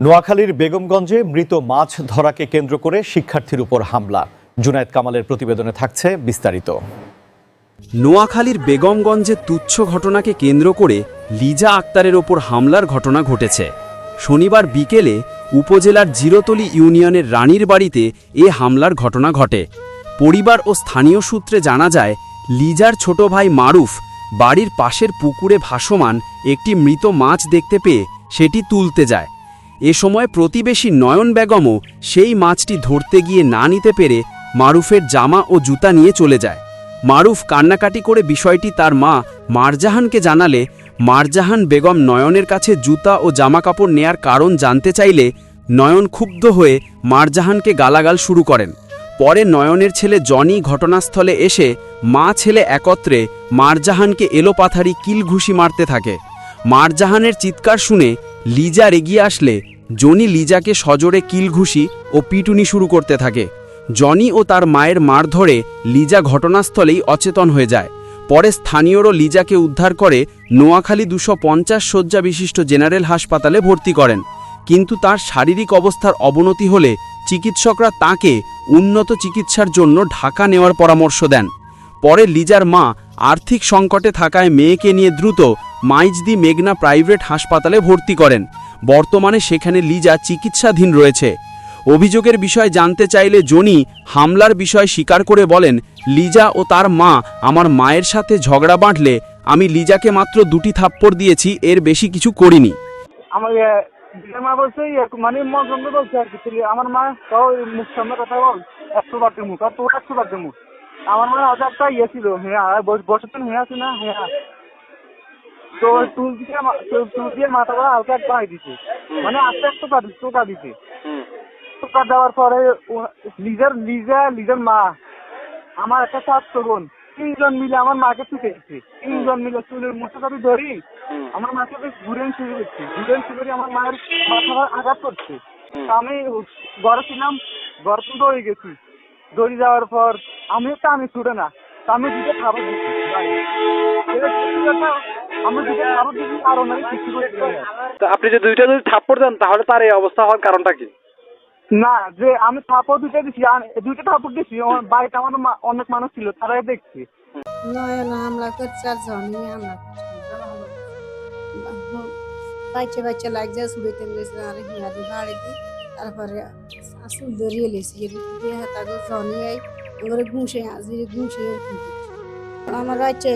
নোয়াখালীর বেগমগঞ্জে মৃত মাছ ধরাকে কেন্দ্র করে শিক্ষার্থীর উপর হামলা। জুনায়েদ কামালের প্রতিবেদনে থাকছে বিস্তারিত। নোয়াখালীর বেগমগঞ্জে তুচ্ছ ঘটনাকে কেন্দ্র করে লিজা আক্তারের ওপর হামলার ঘটনা ঘটেছে। শনিবার বিকেলে উপজেলার জিরোতলি ইউনিয়নের রানীর বাড়িতে এ হামলার ঘটনা ঘটে। পরিবার ও স্থানীয় সূত্রে জানা যায়, লিজার ছোট ভাই মারুফ বাড়ির পাশের পুকুরে ভাসমান একটি মৃত মাছ দেখতে পেয়ে সেটি তুলতে যায়। এ সময় প্রতিবেশী নয়ন বেগমও সেই মাছটি ধরতে গিয়ে না নিতে পেরে মারুফের জামা ও জুতা নিয়ে চলে যায়। মারুফ কান্নাকাটি করে বিষয়টি তার মা মারজাহানকে জানালে, মারজাহান বেগম নয়নের কাছে জুতা ও জামাকাপড় নেয়ার কারণ জানতে চাইলে নয়ন ক্ষুব্ধ হয়ে মারজাহানকে গালাগাল শুরু করেন। পরে নয়নের ছেলে জনি ঘটনাস্থলে এসে মা ছেলে একত্রে মারজাহানকে এলোপাথারি কিল ঘুষি মারতে থাকে। মারজাহানের চিৎকার শুনে লিজা এগিয়ে আসলে জনি লিজাকে সজোরে কিল ঘুষি ও পিটুনি শুরু করতে থাকে। জনি ও তার মায়ের মার ধরে লিজা ঘটনাস্থলেই অচেতন হয়ে যায়। পরে স্থানীয়রও লিজাকে উদ্ধার করে নোয়াখালী দুশো পঞ্চাশ শয্যা বিশিষ্ট জেনারেল হাসপাতালে ভর্তি করেন। কিন্তু তার শারীরিক অবস্থার অবনতি হলে চিকিৎসকরা তাকে উন্নত চিকিৎসার জন্য ঢাকা নেওয়ার পরামর্শ দেন। পরে লিজার মা আর্থিক সংকটে থাকায় মেয়েকে নিয়ে দ্রুত মাইজদি মেঘনা প্রাইভেট হাসপাতালে ভর্তি করেন। বর্তমানে সেখানে লিজা চিকিৎসাধীন রয়েছে। অভিযোগের বিষয় জানতে চাইলে জনি হামলার বিষয় স্বীকার করে বলেন, লিজা ও তার মা আমার মায়ের সাথে ঝগড়া বাঁধলে আমি লিজাকে মাত্র দুটি থাপ্পড় দিয়েছি, এর বেশি কিছু করিনি। মানে আমার মা একটা ইয়ে ছিল হ্যাঁ তো হ্যাঁ আছে না হ্যাঁ তো তুল দিয়ে তুল দিয়ে হালকা একটা হাই দিছে। মানে আস্তে আস্তে টোকা টোকা দিছে। টোকা দেওয়ার পরে ও- লিজার লিজা লিজার মা আমার একটা ছাত্র বোন তিনজন মিলে আমার মাকে পিটেছে তিনজন মিলে চুলের মুঠো ধরে ধরি আমার মাকে বেশ ঘুরেন শুরু করছি ঘুরেন শুরু করে আমার মায়ের মাথা আঘাত করছে। আমি ঘরে ছিলাম ঘর তো দৌড়ে গেছি। দৌড়ে যাওয়ার পর আমিও তো আমি ছুটে না। আমি দুটো খাবার দিচ্ছি। আর কিছু করে তো আপনি যে দুইটা যদি থাপ্পড় দেন তাহলে তার এই অবস্থা হওয়ার কারণটা কি? না যে আমি থাপড় দুটো দিছি দুইটা থাপড় দিছি আমার বাড়িতে আমার অনেক মানুষ ছিল তারাই দেখছি। নয়ন হামলা করছে আর জনি হামলা বাচ্চা বাচ্চা লাগছে শুরুতে গেছে আর হিয়াদি বাড়িতে তারপরে আসল দরিয়ে লেছি তাকে জনি আই এবারে ঘুষে আসি ঘুষে আমার আছে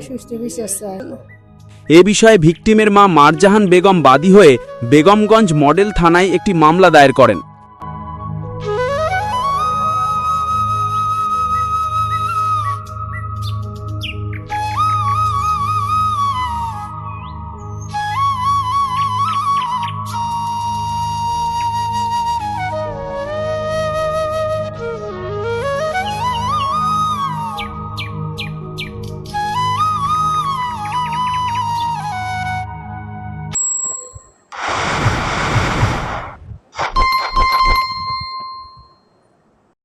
সুস্থ বিশ্বাস এ বিষয়ে ভিকটিমের মা মারজাহান বেগম বাদী হয়ে বেগমগঞ্জ মডেল থানায় একটি মামলা দায়ের করেন।